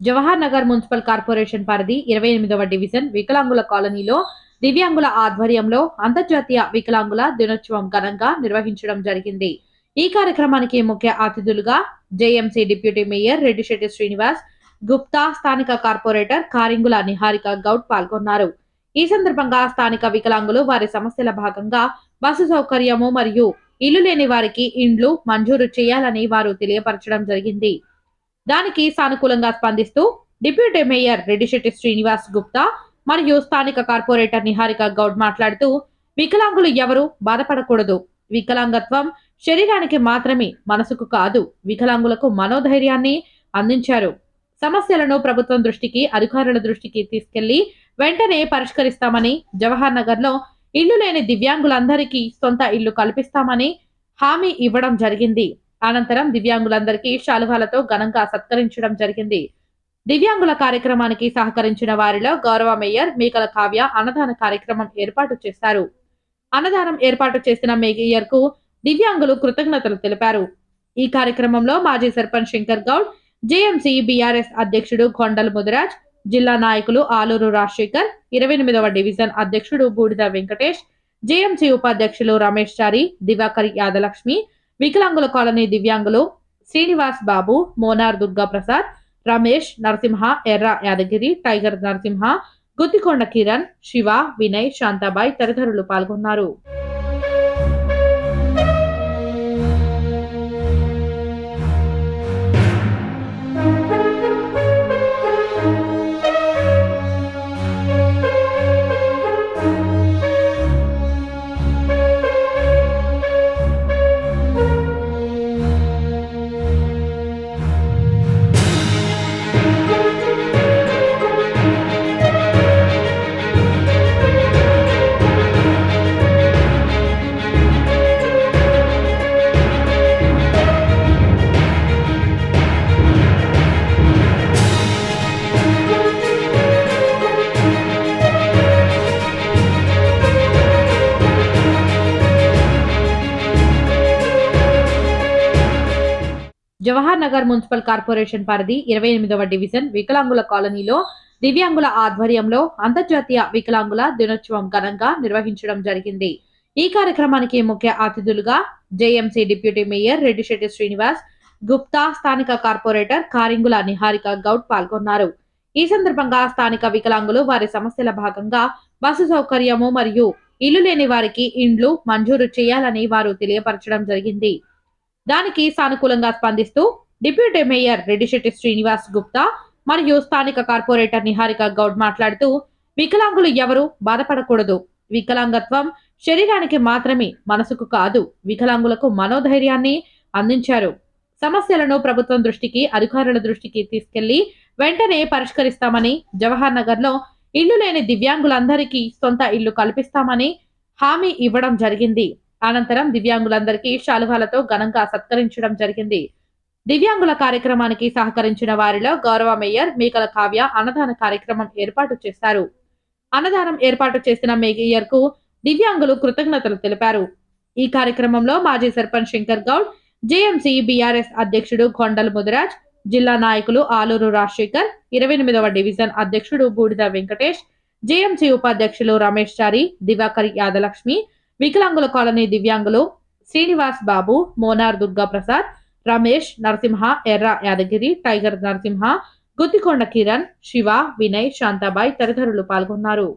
Jawahar Nagar municipal corporation పరిధి ఇరవై ఎనిమిదవ డివిజన్ వికలాంగుల కాలనీలో దివ్యాంగుల ఆధ్వర్యంలో అంతర్జాతీయ వికలాంగుల దినోత్సవం ఘనంగా నిర్వహించడం జరిగింది. ఈ కార్యక్రమానికి ముఖ్య అతిథులుగా JMC deputy mayor Reddishetti Srinivas Gupta స్థానిక కార్పొరేటర్ కారింగుల నిహారిక గౌడ్ పాల్గొన్నారు. ఈ సందర్భంగా స్థానిక వికలాంగులు వారి సమస్యల భాగంగా బస్సు సౌకర్యము మరియు ఇల్లు లేని వారికి ఇండ్లు మంజూరు చేయాలని వారు తెలియపరచడం జరిగింది. దానికి సానుకూలంగా స్పందిస్తూ డిప్యూటీ మేయర్ రెడ్డిశెట్టి శ్రీనివాస్ గుప్తా మరియు స్థానిక కార్పొరేటర్ నిహారిక గౌడ్ మాట్లాడుతూ వికలాంగులు ఎవరు బాధపడకూడదు. వికలాంగత్వం శరీరానికి మాత్రమే మనసుకు కాదు వికలాంగులకు మనోధైర్యాన్ని అందించారు. సమస్యలను ప్రభుత్వం దృష్టికి అధికారుల దృష్టికి తీసుకెళ్ళి వెంటనే పరిష్కరిస్తామని జవహర్ నగర్లో ఇల్లు లేని దివ్యాంగులందరికీ సొంత ఇల్లు కల్పిస్తామని హామీ ఇవ్వడం జరిగింది. అనంతరం దివ్యాంగులందరికీ శాలువాలతో ఘనంగా సత్కరించడం జరిగింది. దివ్యాంగుల కార్యక్రమానికి సహకరించిన వారిలో గౌరవ మేయర్ మేకల కావ్య అన్నదాన కార్యక్రమం ఏర్పాటు చేశారు. అన్నదానం ఏర్పాటు చేసిన మేయర్కు దివ్యాంగులు కృతజ్ఞతలు తెలిపారు. ఈ కార్యక్రమంలో మాజీ సర్పంచ్ శంకర్ గౌడ్ జేఎంసీ బీఆర్ఎస్ అధ్యక్షుడు కొండల్ ముదిరాజ్ జిల్లా నాయకులు ఆలూరు రాజశేఖర్ ఇరవై ఎనిమిదవ డివిజన్ అధ్యక్షుడు బూడిద వెంకటేష్ జేఎంసీ ఉపాధ్యక్షులు రమేష్ చారి దివాకర్ యాదలక్ష్మి వికలాంగుల కాలనీ దివ్యాంగులు శ్రీనివాస్ బాబు మోనార్ దుర్గా ప్రసాద్ రమేష్ నరసింహ ఎర్ర యాదగిరి టైగర్ నరసింహ గుత్తికొండ కిరణ్ శివ వినయ్ శాంతాబాయ్ తదితరులు పాల్గొన్నారు. జవహర్ నగర్ మున్సిపల్ కార్పొరేషన్ పరిధి ఇరవై ఎనిమిదవ డివిజన్ వికలాంగుల కాలనీలో దివ్యాంగుల ఆధ్వర్యంలో అంతర్జాతీయ వికలాంగుల దినోత్సవం ఘనంగా నిర్వహించడం జరిగింది. ఈ కార్యక్రమానికి ముఖ్య అతిథులుగా JMC deputy mayor Reddishetti Srinivas Gupta స్థానిక కార్పొరేటర్ కారింగుల నిహారిక గౌడ్ పాల్గొన్నారు. ఈ సందర్భంగా స్థానిక వికలాంగులు వారి సమస్యల భాగంగా బస్సు సౌకర్యము మరియు ఇల్లు లేని వారికి ఇండ్లు మంజూరు చేయాలని వారు తెలియపరచడం జరిగింది. దానికి సానుకూలంగా స్పందిస్తూ డిప్యూటీ మేయర్ రెడ్డిశెట్టి శ్రీనివాస్ గుప్తా మరియు స్థానిక కార్పొరేటర్ నిహారిక గౌడ్ మాట్లాడుతూ వికలాంగులు ఎవరు బాధపడకూడదు. వికలాంగత్వం శరీరానికి మాత్రమే మనసుకు కాదు వికలాంగులకు మనోధైర్యాన్ని అందించారు. సమస్యలను ప్రభుత్వం దృష్టికి అధికారుల దృష్టికి తీసుకెళ్ళి వెంటనే పరిష్కరిస్తామని జవహర్ నగర్లో ఇల్లు లేని దివ్యాంగులందరికీ సొంత ఇల్లు కల్పిస్తామని హామీ ఇవ్వడం జరిగింది. అనంతరం దివ్యాంగులందరికీ శాలువాలతో ఘనంగా సత్కరించడం జరిగింది. దివ్యాంగుల కార్యక్రమానికి సహకరించిన వారిలో గౌరవ మేయర్ మేకల కావ్య అన్నదాన కార్యక్రమం ఏర్పాటు చేశారు. అన్నదానం ఏర్పాటు చేసిన మేయర్కు దివ్యాంగులు కృతజ్ఞతలు తెలిపారు. ఈ కార్యక్రమంలో మాజీ సర్పంచ్ శంకర్ గౌడ్ జేఎంసీ బీఆర్ఎస్ అధ్యక్షుడు కొండల్ ముదిరాజ్ జిల్లా నాయకులు ఆలూరు రాజశేఖర్ ఇరవై ఎనిమిదవ డివిజన్ అధ్యక్షుడు బూడిద వెంకటేష్ జేఎంసీ ఉపాధ్యక్షులు రమేష్ చారి దివాకర్ యాదలక్ష్మి వికలాంగుల కాలనీ దివ్యాంగులు శ్రీనివాస్ బాబు మోనార్ దుర్గా ప్రసాద్ రమేష్ నరసింహ ఎర్ర యాదగిరి టైగర్ నరసింహ గుత్తికొండ కిరణ్ శివ వినయ్ శాంతాబాయ్ తదితరులు పాల్గొన్నారు.